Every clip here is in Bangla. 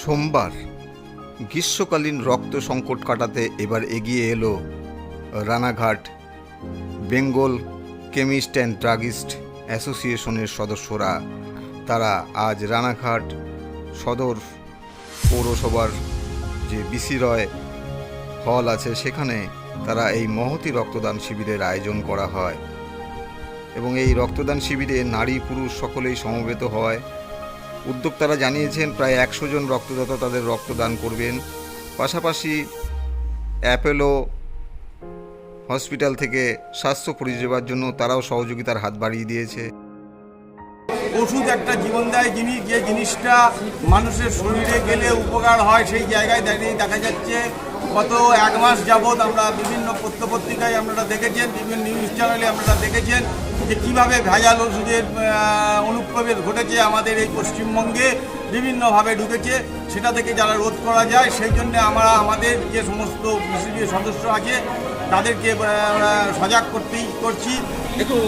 সোমবার, গ্রীষ্মকালীন রক্ত সংকট কাটাতে এবার এগিয়ে এলো Ranaghat Bengal chemist and druggist অ্যাসোসিয়েশনের সদস্যরা। তারা আজ রানাঘাট সদর পৌরসভার যে বিসি রয় হল আছে, সেখানে তারা এই মহতি রক্তদান শিবিরের আয়োজন করা হয় এবং এই রক্তদান শিবিরে নারী পুরুষ সকলেই সমবেত হয়। উদ্যোক্তারা জানিয়েছেন প্রায় একশো জন রক্তদাতা তাদের রক্তদান করবেন। পাশাপাশি অ্যাপেলো হসপিটাল থেকে স্বাস্থ্য পরিষেবার জন্য তারাও সহযোগিতার হাত বাড়িয়ে দিয়েছে। ওষুধ একটা জীবনদায়ী জিনিস, যে জিনিসটা মানুষের শরীরে গেলে উপকার হয় সেই জায়গায় দাঁড়িয়ে দেখা যাচ্ছে। গত এক মাস যাবৎ আমরা বিভিন্ন পত্রপত্রিকায় আপনারা দেখেছেন, বিভিন্ন নিউজ চ্যানেলে আপনারা দেখেছেন। যে কীভাবে ভেজাল ওষুধের অনুপ্রবেশ ঘটেছে আমাদের এই পশ্চিমবঙ্গে, বিভিন্নভাবে ঢুকেছে, সেটা থেকে যারা রোধ করা যায়, সেই জন্য আমরা আমাদের যে সমস্ত বিসিবি সদস্য আছে, তাদেরকে সজাগ করতেই করছি। দেখুন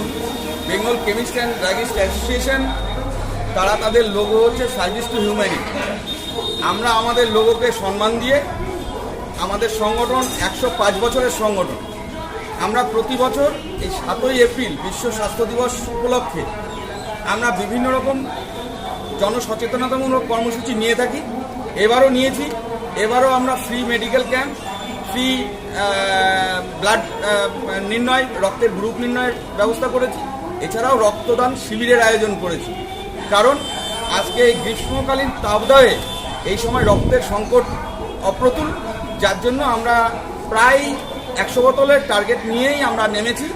Bengal chemist and druggist association তারা তাদের লোগো হচ্ছে সার্ভিস টু হিউম্যানিটি আমরা আমাদের লোগোকে সম্মান দিয়ে, আমাদের সংগঠন একশো পাঁচ বছরের সংগঠন। আমরা প্রতি বছর এই সাতই এপ্রিল বিশ্ব স্বাস্থ্য দিবস উপলক্ষে আমরা বিভিন্ন রকম জনসচেতনতামূলক কর্মসূচি নিয়ে থাকি। এবারও নিয়েছি। এবারও আমরা free medical camp free blood নির্ণয়, রক্তের গ্রুপ নির্ণয়ের ব্যবস্থা করেছি। এছাড়াও রক্তদান শিবিরের আয়োজন করেছি। কারণ আজকে এই গ্রীষ্মকালীন তাপদাহে এই সময় রক্তের সংকট অপ্রতুল। যার জন্য আমরা প্রায় একশো বোতলের টার্গেট নিয়েই আমরা নেমেছি।